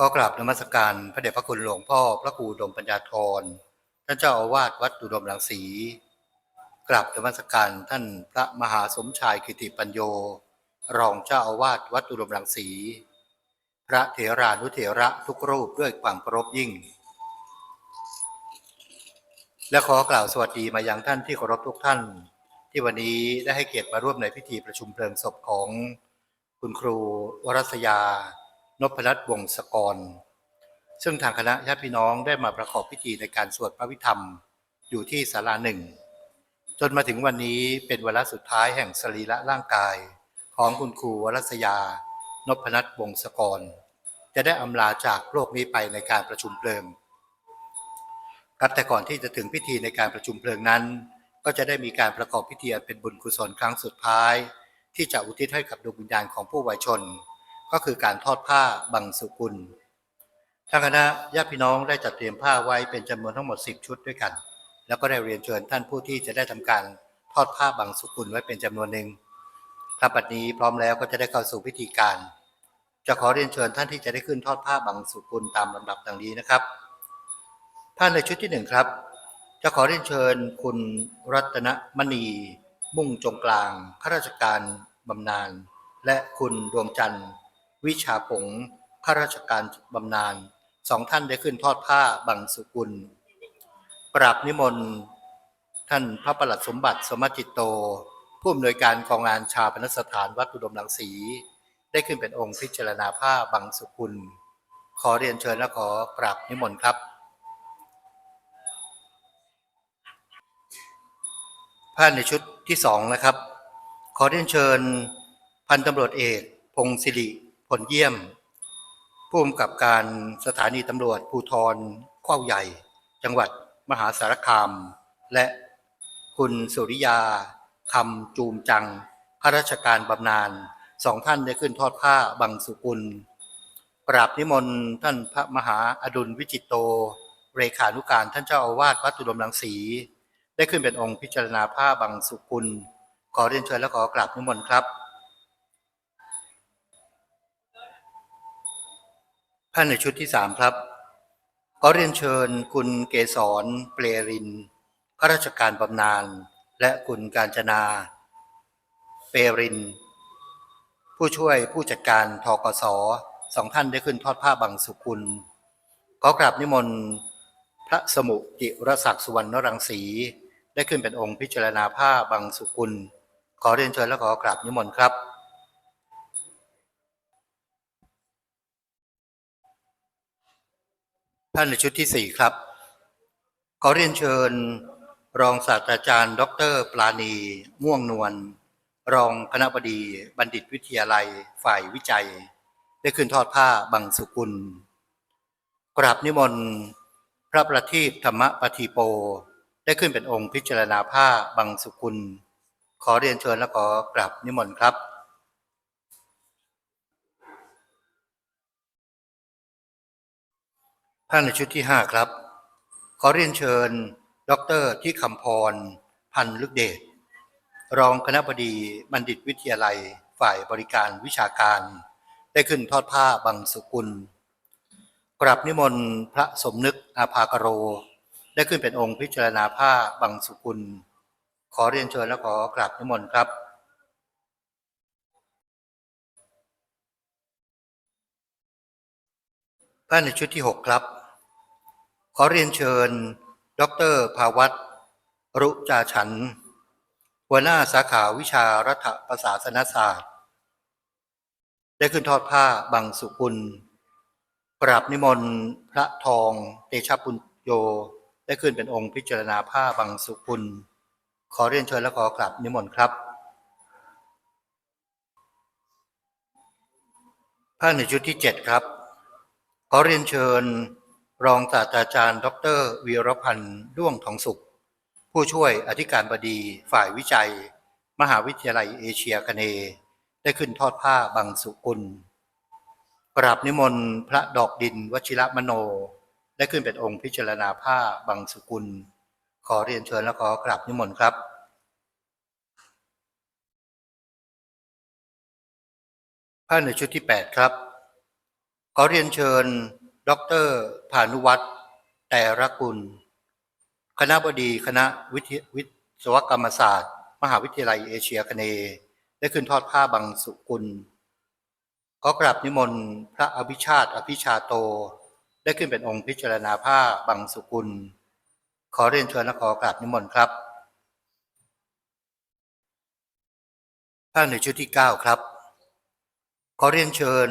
ก็กราบนมัสการพระเดชพระคุณหลวงพ่อ พระครูดมปัญญาธรท่านเจ้าอาวาสวัดอุดมรังสีกราบนมัสการท่านพระมหาสมชายกิติปัญโย รองเจ้าอาวาสวัดอุดมรังสี พระเถรานุเถระทุกรูปด้วยความเคารพยิ่ง และขอกล่าวสวัสดีมายังท่านที่เคารพทุกท่าน ที่วันนี้ได้ให้เกียรติมาร่วมในพิธีประชุมเพลิงศพของคุณครูวรัสยา นพรัตน์วงศกร ซึ่งทางคณะญาติพี่น้องได้มาประกอบพิธีในการสวดพระวิธรรมอยู่ที่ศาลาหนึ่ง จนมาถึงวันนี้เป็นวาระสุดท้ายแห่งสรีระร่างกาย ของคุณครูวรัสยานพนัทวงศกร จะได้อำลาจากโลกนี้ไปในการประชุมเพลิงครับแต่ก่อนที่จะถึงพิธีในการประชุมเพลิงนั้น ก็จะได้มีการประกอบพิธีเป็นบุญกุศลครั้งสุดท้าย ที่จะอุทิศให้กับดวงวิญญาณของผู้วายชน ก็คือการทอดผ้าบังสุกุลทางคณะญาติพี่น้องได้จัดเตรียมผ้าไว้เป็นจำนวนทั้งหมด 10 ชุดด้วยกัน แล้วก็ได้เรียนเชิญท่านผู้ที่จะได้ทำการทอดผ้าบังสุกุลไว้เป็นจำนวนหนึ่งถ้าปัดนี้พร้อมแล้วก็จะได้เข้าสู่พิธีการ จะขอเรียนเชิญท่านที่จะได้ขึ้นทอดผ้าบังสุกุลตามลำดับดังนี้นะครับท่านในชุดที่หนึ่งครับ จะขอเรียนเชิญคุณรัตนมณี มุ่งจงกลางข้าราชการบำนาญและคุณดวงจันทร์ วิชาผงข้าราชการบำนาญสองท่านได้ขึ้นทอดผ้าบังสุกุลปราบนิมนต์ ท่านพระประหลัดสมบัติสมจิตโต ผู้อำนวยการกองงานชาปนสถานวัดอุดมรังสี ได้ขึ้นเป็นองค์พิจารณาผ้าบังสุกุล ขอเรียนเชิญและขอกราบนิมนต์ครับ ผ้าในชุดที่สองนะครับ ขอเรียนเชิญพันตำรวจเอกพงศิริ ผลเยี่ยมผู้กำกับการสถานีตำรวจภูธรข้าวใหญ่ จังหวัดมหาสารคาม และคุณสุริยาคำจูมจังข้าราชการบำนาญสองท่านได้ขึ้นทอดผ้าบังสุกุลกราบนิมนต์ท่านพระมหาอดุลวิจิตโต เรขานุการท่านเจ้าอาวาสวัดตุดมรังสี ได้ขึ้นเป็นองค์พิจารณาผ้าบังสุกุล ขอเรียนเชิญและขอกราบนิมนต์ครับ ท่านในชุดที่สามครับขอเรียนเชิญคุณเกษรเปรรินข้าราชการบำนาญและคุณการจนา เปริน ผู้ช่วยผู้จัดการทกสสองท่านได้ขึ้นทอดผ้าบังสุกุลขอกราบนิมนต์พระสมุจิรศักดิ์สุวรรณรังสี ได้ขึ้นเป็นองค์พิจารณาผ้าบังสุกุล ขอเรียนเชิญและขอกราบนิมนต์ครับ ท่านในชุดที่สี่ครับ ขอเรียนเชิญ รองศาสตราจารย์ ดร ปราณี ม่วงนวล รองคณะบดีบัณฑิตวิทยาลัยฝ่ายวิจัย ได้ขึ้นทอดผ้าบังสุกุล กราบนิมนต์ พระประทีปธรรมปฏิโป ได้ขึ้นเป็นองค์พิจารณาผ้าบังสุกุล ขอเรียนเชิญและขอกราบนิมนต์ครับ ท่านในชุดที่ห้าครับ ขอเรียนเชิญ ดรที่คำพร พันลึกเดช รองคณะบดีบัณฑิตวิทยาลัยฝ่ายบริการวิชาการ ได้ขึ้นทอดผ้าบังสุกุล กราบนิมนต์พระสมนึกอาภากโร ได้ขึ้นเป็นองค์พิจารณาผ้าบังสุกุล ขอเรียนเชิญและขอกราบนิมนต์ครับท่านในชุดที่ 6 ครับ ขอเรียนเชิญ ดรภาวัตรุจาฉัน หัวหน้าสาขาวิชารัฐประศาสนศาสตร์ ได้ขึ้นทอดผ้าบังสุกุล กราบนิมนต์พระทองเตชะปุญโย ได้ขึ้นเป็นองค์พิจารณาผ้าบังสุกุล ขอเรียนเชิญและขอกราบนิมนต์ครับท่าในชุดที่7ครับ ขอเรียนเชิญ รองศาสตราจารย์ ดรวีรพันธ์ด้วงทองสุข ผู้ช่วยอธิการบดีฝ่ายวิจัย มหาวิทยาลัยเอเชียคเน ได้ขึ้นทอดผ้าบังสุกุลกราบนิมนต์พระดอกดินวชิระมโน ได้ขึ้นเป็นองค์พิจารณาผ้าบังสุกุล ขอเรียนเชิญและขอกราบนิมนต์ครับท่านในชุดที่ 8 ครับ ขอเรียนเชิญ ดร พานุวัฒน์แต่รกุล คณะบดีคณะวิทยวิศวกรรมศาสตร์ มหาวิทยาลัยเอเชียคเน ได้ขึ้นทอดผ้าบังสุกุลขอกราบนิมนต์พระอภิชาติ อภิชาโต ได้ขึ้นเป็นองค์พิจารณาผ้าบังสุกุล ขอเรียนเชิญและขอกราบนิมนต์ครับผ้าในชุดที่ 9 ครับ ขอเรียนเชิญ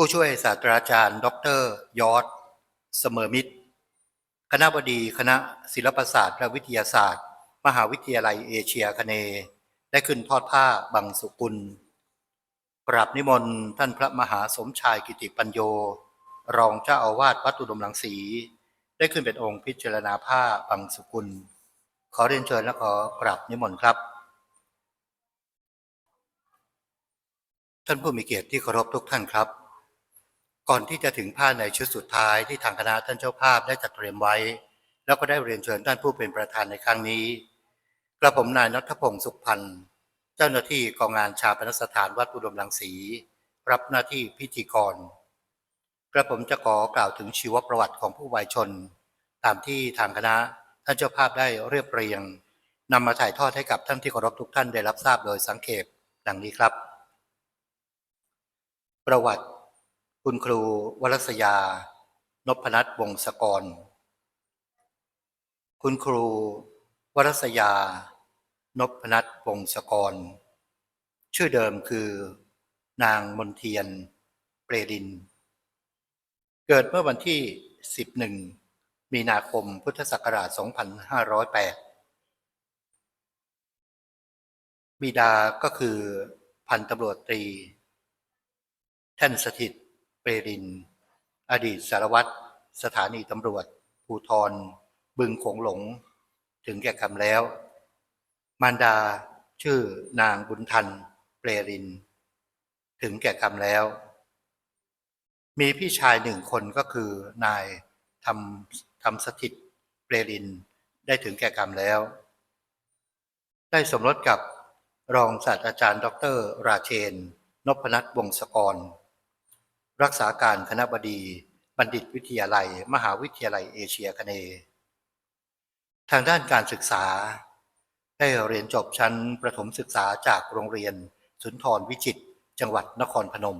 ผู้ช่วยศาสตราจารย์ ดรยอดเสมอมิตร คณะบดีคณะศิลปศาสตร์ และวิทยาศาสตร์ มหาวิทยาลัยเอเชียคเน ได้ขึ้นทอดผ้าบังสุกุลกราบนิมนต์ท่านพระมหาสมชายกิติปัญโย รองเจ้าอาวาสวัดอุดมรังสี ได้ขึ้นเป็นองค์พิจารณาผ้าบังสุกุล ขอเรียนเชิญและขอกราบนิมนต์ครับ ท่านผู้มีเกียรติที่เคารพทุกท่านครับ ก่อนที่จะถึงผ้าในชุดสุดท้ายที่ทางคณะท่านเจ้าภาพได้จัดเตรียมไว้ แล้วก็ได้เรียนเชิญท่านผู้เป็นประธานในครั้งนี้ กระผมนายนัทพงศ์สุขพันธ์เจ้าหน้าที่กองงานชาปนสถานวัดอุดมรังสี รับหน้าที่พิธีกร กระผมจะขอกล่าวถึงชีวประวัติของผู้วายชน ตามที่ทางคณะท่านเจ้าภาพได้เรียบเรียงนำมาถ่ายทอดให้กับท่านที่เคารพทุกท่านได้รับทราบโดยสังเขปดังนี้ครับ ประวัติ คุณครูวรัสยานพนัทวงศกร คุณครูวรัสยานพนัทวงศกร ชื่อเดิมคือ นางมนเทียน เปรดิน เกิดเมื่อวันที่ 11 มีนาคมพุทธศักราช 2508 บิดาก็คือพันตำรวจตรีท่านสถิต รริน อดีตสารวัตรสถานีตำรวจ ภูทร บึงโขงหลง ถึงแก่กรรมแล้ว มารดาชื่อนางบุญทัน เปรริน ถึงแก่กรรมแล้ว มีพี่ชายหนึ่งคนก็คือนายทำทำสถิตเปรริน ได้ถึงแก่กรรมแล้ว ได้สมรสกับรองศาสตราจารย์ ดร ราเชน นพนัทวงศกร รักษาการคณะบดีบัณฑิตวิทยาลัย มหาวิทยาลัยเอเชียคเน ทางด้านการศึกษา ได้เรียนจบชั้นประถมศึกษาจากโรงเรียนสุนทรวิจิตจังหวัดนครพนม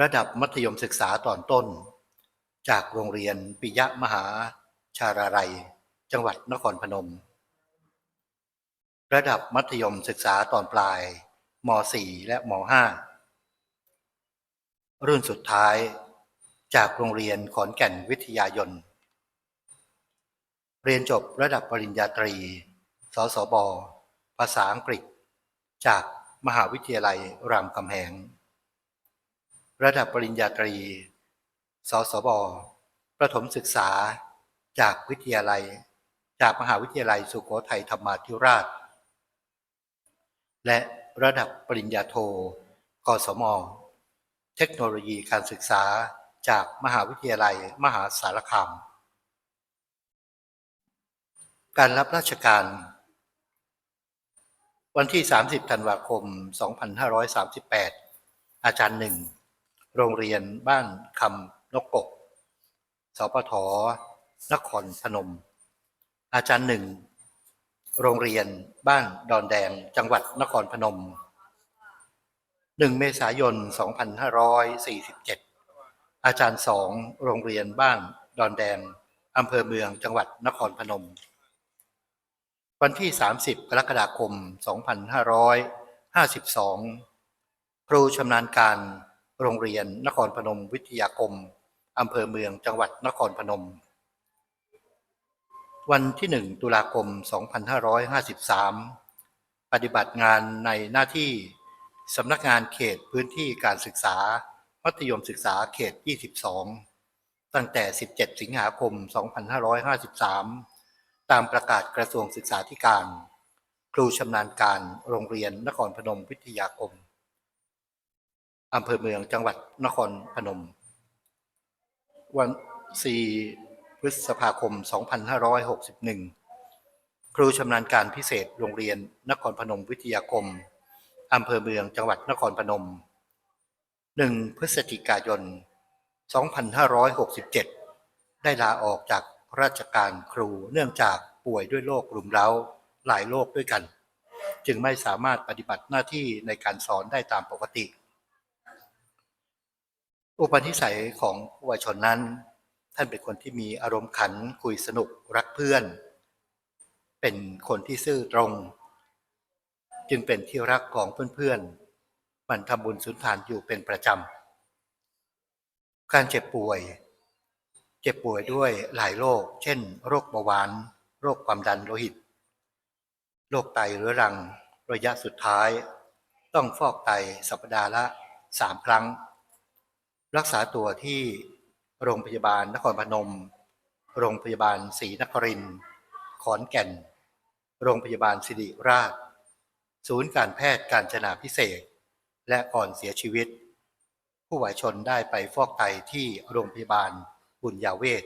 ระดับมัธยมศึกษาตอนต้น จากโรงเรียนปิยะมหาชาราลัย จังหวัดนครพนม ระดับมัธยมศึกษาตอนปลายม .4 และม .5 รุ่นสุดท้ายจากโรงเรียนขอนแก่นวิทยายน เรียนจบระดับปริญญาตรี สสบ ภาษาอังกฤษ จากมหาวิทยาลัยรามคำแหง ระดับปริญญาตรี สสบ ประถมศึกษา จากวิทยาลัย จากมหาวิทยาลัยสุโขทัยธรรมาธิราช และระดับปริญญาโท กศม เทคโนโลยีการศึกษาจากมหาวิทยาลัยมหาสารคาม การรับราชการ วันที่ 30 ธันวาคม 2538 อาจารย์หนึ่ง โรงเรียนบ้านคำนกกก สปท นครพนม อาจารย์หนึ่ง โรงเรียนบ้านดอนแดง จังหวัดนครพนม 1 เมษายน 2547 อาจารย์สองโรงเรียนบ้านดอนแดงอำเภอเมืองจังหวัดนครพนม วันที่ 30 กรกฎาคม 2552 ครูชำนาญการโรงเรียนนครพนมวิทยาคมอำเภอเมืองจังหวัดนครพนม วันที่ 1 ตุลาคม 2553 ปฏิบัติงานในหน้าที่ สำนักงานเขตพื้นที่การศึกษา มัธยมศึกษาเขต 22 ตั้งแต่ 17 สิงหาคม 2553 ตามประกาศกระทรวงศึกษาธิการ ครูชำนาญการโรงเรียนนครพนมวิทยาคมอำเภอเมืองจังหวัดนครพนม วัน 4 พฤษภาคม 2561 ครูชำนาญการพิเศษโรงเรียนนครพนมวิทยาคม อำเภอเมืองจังหวัดนครพนม 1 พฤศจิกายน 2567 ได้ลาออกจากราชการครูเนื่องจากป่วยด้วยโรครุมเร้าหลายโรคด้วยกัน จึงไม่สามารถปฏิบัติหน้าที่ในการสอนได้ตามปกติ อุปนิสัยของผู้วายชนนั้น ท่านเป็นคนที่มีอารมณ์ขันคุยสนุกรักเพื่อน เป็นคนที่ซื่อตรง จึงเป็นที่รักของเพื่อนๆ มันทำบุญสุนทานอยู่เป็นประจำ การเจ็บป่วย เจ็บป่วยด้วยหลายโรค เช่น โรคเบาหวาน โรคความดันโลหิต โรคไตเรื้อรัง ระยะสุดท้าย ต้องฟอกไตสัปดาห์ละสามครั้ง รักษาตัวที่โรงพยาบาลนครพนม โรงพยาบาลศรีนครินทร์ขอนแก่น โรงพยาบาลสิริราช ศูนย์การแพทย์การจนาพิเศษ และก่อนเสียชีวิต ผู้ไหวชนได้ไปฟอกไตที่โรงพยาบาลบุญญาเวศ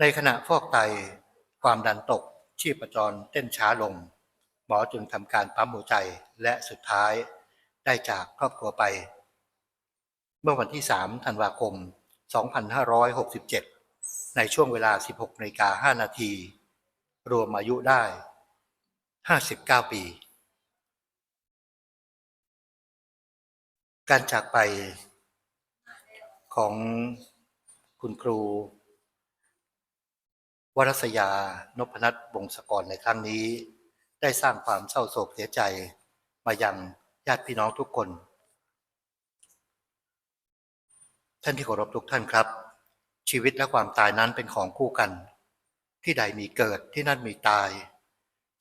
ในขณะฟอกไตความดันตกชีพจรเต้นช้าลง หมอจึงทำการปั๊มหัวใจและสุดท้ายได้จากครอบครัวไป เมื่อวันที่ 3 ธันวาคม 2567 ในช่วงเวลา 16นาฬิกา5นาที รวมอายุได้ 59 ปี การจากไปของคุณครู วรัสยานพนัทวงศกรในครั้งนี้ ได้สร้างความเศร้าโศกเสียใจมายังญาติพี่น้องทุกคน ท่านที่เคารพทุกท่านครับ ชีวิตและความตายนั้นเป็นของคู่กัน ที่ใดมีเกิดที่นั่นมีตาย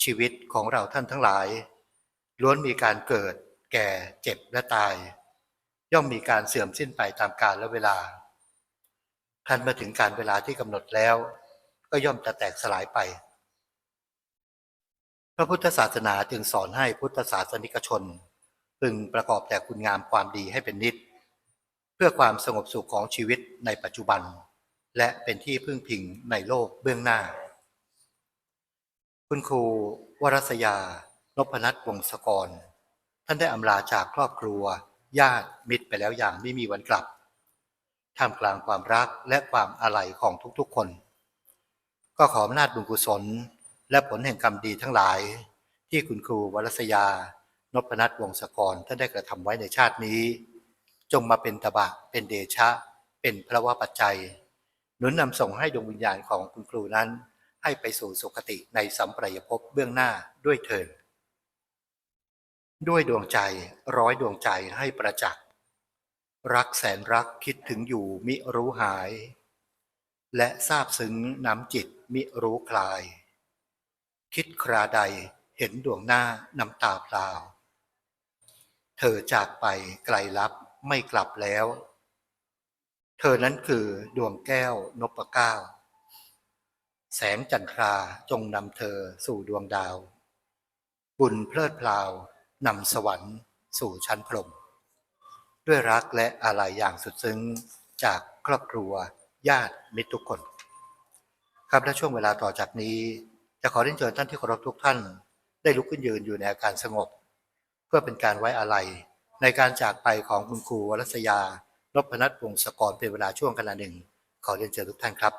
ชีวิตของเราท่านทั้งหลาย ล้วนมีการเกิด แก่เจ็บและตาย ย่อมมีการเสื่อมสิ้นไปตามกาลและเวลาท่านมาถึงการเวลาที่กำหนดแล้ว ก็ย่อมจะแตกสลายไป พระพุทธศาสนาจึงสอนให้พุทธศาสนิกชน พึงประกอบแต่คุณงามความดีให้เป็นนิด เพื่อความสงบสุขของชีวิตในปัจจุบัน และเป็นที่พึ่งพิงในโลกเบื้องหน้า คุณครูวรัสยานพนัทวงศกร ท่านได้อำลาจากครอบครัว ญาติมิตรไปแล้วอย่างไม่มีวันกลับท่ามกลางความรักและความอาลัยของทุกๆคน ก็ขออำนาจบุญกุศล และผลแห่งกรรมดีทั้งหลาย ที่คุณครูวรัสยานพนัทวงศกรท่านได้กระทำไว้ในชาตินี้ จงมาเป็นตบะเป็นเดชะ เป็นพระวปัจจัย หนุนนำส่งให้ดวงวิญญาณของคุณครูนั้น ให้ไปสู่สุคติในสัมปรายภพเบื้องหน้าด้วยเถิด ด้วยดวงใจร้อยดวงใจให้ประจักษ์ รักแสนรักคิดถึงอยู่มิรู้หาย และทราบซึ้งน้ำจิตมิรู้คลาย คิดคราใดเห็นดวงหน้าน้ำตาพลาเธอจากไปไกลลับไม่กลับแล้ว เธอนั้นคือดวงแก้วนพเก้าแสงจันทราจงนำเธอสู่ดวงดาว บุญเพลิดเพลา นำสวรรค์สู่ชั้นพรหมด้วยรักและอะไรอย่างสุดซึ้งจากครอบครัว ญาติมิตรทุกคน ครับและช่วงเวลาต่อจากนี้ จะขอเรียนเชิญท่านที่เคารพทุกท่าน ได้ลุกขึ้นยืนอยู่ในอาการสงบ เพื่อเป็นการไว้อาลัยในการจากไปของคุณครูวรัสยานพนัทวงศกรเป็นเวลาช่วงขณะหนึ่ง ขอเรียนเชิญทุกท่านครับ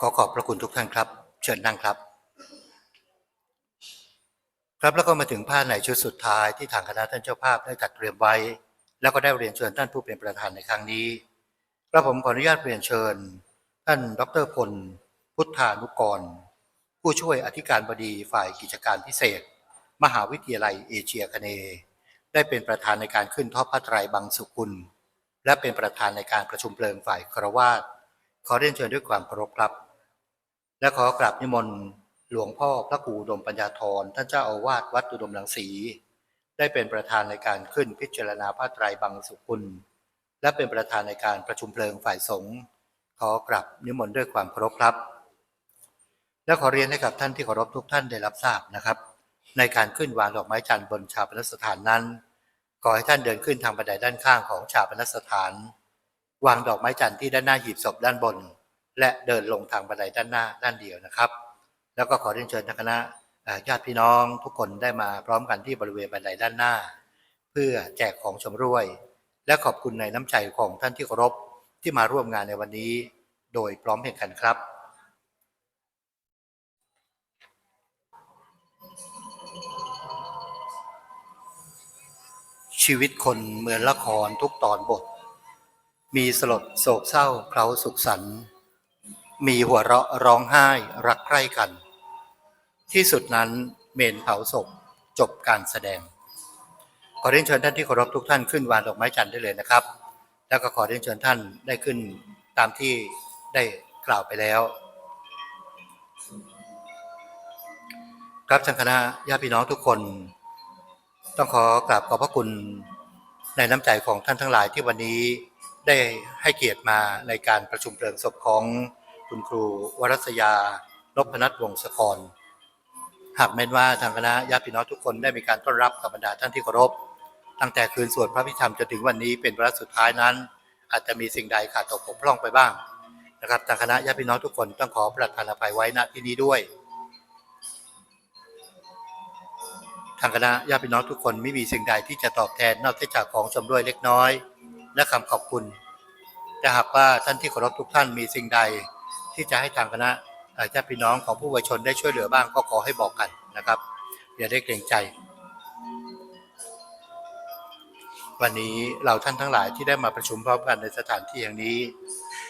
ขอขอบพระคุณทุกท่านครับ เชิญนั่งครับ ครับแล้วก็มาถึงผ้าในชุดสุดท้ายที่ทางคณะท่านเจ้าภาพได้จัดเตรียมไว้ แล้วก็ได้เรียนเชิญท่านผู้เป็นประธานในครั้งนี้กระผมขออนุญาตเรียนเชิญ ท่านดรพล พุทธานุกร ผู้ช่วยอธิการบดีฝ่ายกิจการพิเศษ มหาวิทยาลัยเอเชียคเน ได้เป็นประธานในการขึ้นทอดผ้าไตรบางสุกุล และเป็นประธานในการประชุมเพลิงฝ่ายครวาสขอเรียนเชิญด้วยความเคารพครับ และขอกราบนิมนต์หลวงพ่อพระครูดมปัญญาธรท่านเจ้าอาวาสวัดอุดมรังสี ได้เป็นประธานในการขึ้นพิจารณาผ้าไตรบางสุกุลและเป็นประธานในการประชุมเพลิงฝ่ายสงฆ์ขอกราบนิมนต์ด้วยความเคารพครับ และขอเรียนให้กับท่านที่เคารพทุกท่านได้รับทราบนะครับ ในการขึ้นวางดอกไม้จันทร์บนชาปนสถานนั้น ขอให้ท่านเดินขึ้นทางบันไดด้านข้างของชาปนสถาน วางดอกไม้จันทร์ที่ด้านหน้าหีบศพด้านบน และเดินลงทางบันไดด้านหน้าด้านเดียวนะครับ แล้วก็ขอเรียนเชิญทางคณะญาติพี่น้องทุกคนได้มาพร้อมกันที่บริเวณบันไดด้านหน้า เพื่อแจกของชำร่วย และขอบคุณในน้ำใจของท่านที่เคารพที่มาร่วมงานในวันนี้ โดยพร้อมเพรียงกันครับชีวิตคนเหมือนละครทุกตอนบท มีสลดโศกเศร้าเคล้าสุขสันต์ มีหัวเราะร้องไห้รักใคร่กัน ที่สุดนั้นเมนเผาศพจบการแสดง ขอเรียนเชิญท่านที่เคารพทุกท่านขึ้นวางดอกไม้จันทร์ได้เลยนะครับ แล้วก็ขอเรียนเชิญท่านได้ขึ้นตามที่ได้กล่าวไปแล้วครับทางคณะญาติพี่น้องทุกคน ต้องขอกราบขอบพระคุณในน้ำใจของท่านทั้งหลายที่วันนี้ได้ให้เกียรติมาในการประชุมเพลิงศพของ คุณครูวรัสยานพนัทวงศกร หากแม้นว่าทางคณะญาติพี่น้องทุกคนได้มีการต้อนรับกับบรรดาท่านที่เคารพ ตั้งแต่คืนสวดพระพิธรรมจนถึงวันนี้เป็นวาระสุดท้ายนั้น อาจจะมีสิ่งใดขาดตกบกพร่องไปบ้างนะครับทางคณะญาติพี่น้องทุกคนต้องขอประทานอภัยไว้ณที่นี้ด้วย ทางคณะญาติพี่น้องทุกคนไม่มีสิ่งใดที่จะตอบแทนนอกจากของชมด้วยเล็กน้อย และคำขอบคุณแต่หากว่าท่านที่เคารพทุกท่านมีสิ่งใด ที่จะให้ทางคณะเอ่อญาติพี่น้องของผู้วชนได้ช่วยเหลือบ้างก็ขอให้บอกกันนะครับ อย่าได้เกรงใจ วันนี้เราท่านทั้งหลายที่ได้มาประชุมพร้อมกันในสถานที่อย่างนี้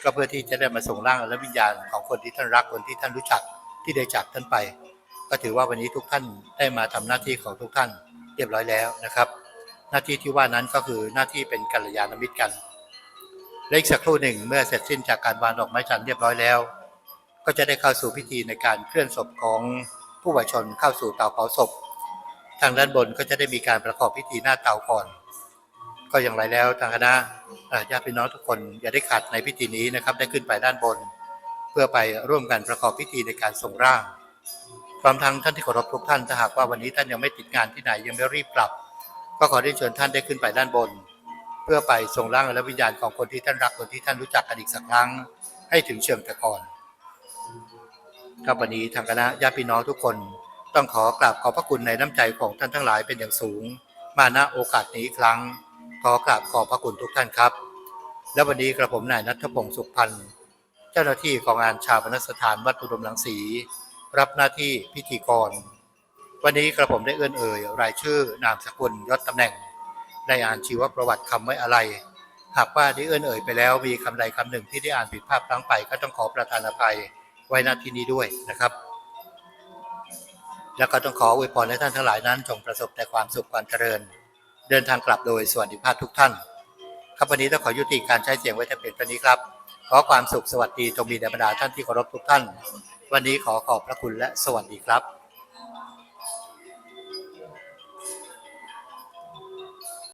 ก็เพื่อที่จะได้มาส่งร่างและวิญญาณของคนที่ท่านรักคนที่ท่านรู้จักที่ได้จากท่านไป ก็ถือว่าวันนี้ทุกท่านได้มาทำหน้าที่ของทุกท่านเรียบร้อยแล้วนะครับ หน้าที่ที่ว่านั้นก็คือหน้าที่เป็นกัลยาณมิตรกัน และอีกสักครู่หนึ่งเมื่อเสร็จสิ้นจากการวางดอกไม้จันทร์เรียบร้อยแล้ว ก็จะได้เข้าสู่พิธีในการเคลื่อนศพของผู้วายชนเข้าสู่เตาเผาศพ ทางด้านบนก็จะได้มีการประกอบพิธีหน้าเตาก่อน ก็อย่างไรแล้วทางคณะญาติพี่น้องทุกคนอย่าได้ขาดในพิธีนี้นะครับได้ขึ้นไปด้านบน เพื่อไปร่วมกันประกอบพิธีในการส่งร่างพร้อมทั้งท่านที่เคารพทุกท่านถ้าหากว่าวันนี้ท่านยังไม่ติดงานที่ไหนยังไม่รีบกลับ ก็ขอได้เชิญท่านได้ขึ้นไปด้านบน เพื่อไปส่งร่างและวิญญาณของคนที่ท่านรักคนที่ท่านรู้จักกันอีกสักครั้ง ให้ถึงเชิงตะกอนครับวันนี้ทางคณะญาติพี่น้องทุกคน ต้องขอกราบขอบพระคุณในน้ำใจของท่านทั้งหลายเป็นอย่างสูง มาณโอกาสนี้ครั้ง ขอกราบขอบพระคุณทุกท่านครับ และวันนี้กระผมนายนัทพงศ์สุขพันธ์เจ้าหน้าที่ของงานชาปนสถานวัดอุดมรังสี รับหน้าที่พิธีกร วันนี้กระผมได้เอื้อนเอ่ยรายชื่อนามสกุลยศตำแหน่ง ได้อ่านชีวประวัติคำไว้อะไร หากว่าได้เอื้อนเอ่ยไปแล้วมีคำใดคำหนึ่งที่ได้อ่านผิดพลาดพลั้งไป ก็ต้องขอประทานอภัยไว้ณที่นี้ด้วยนะครับ แล้วก็ต้องขออวยพรให้ท่านทั้งหลายนั้นจงประสบแต่ความสุขความเจริญ เดินทางกลับโดยสวัสดิภาพทุกท่านครับวันนี้ต้องขอยุติการใช้เสียงไว้แต่เพียงเท่านี้ครับ ขอความสุขสวัสดีจงมีแด่บรรดาท่านที่เคารพทุกท่าน วันนี้ขอขอบพระคุณและสวัสดีครับ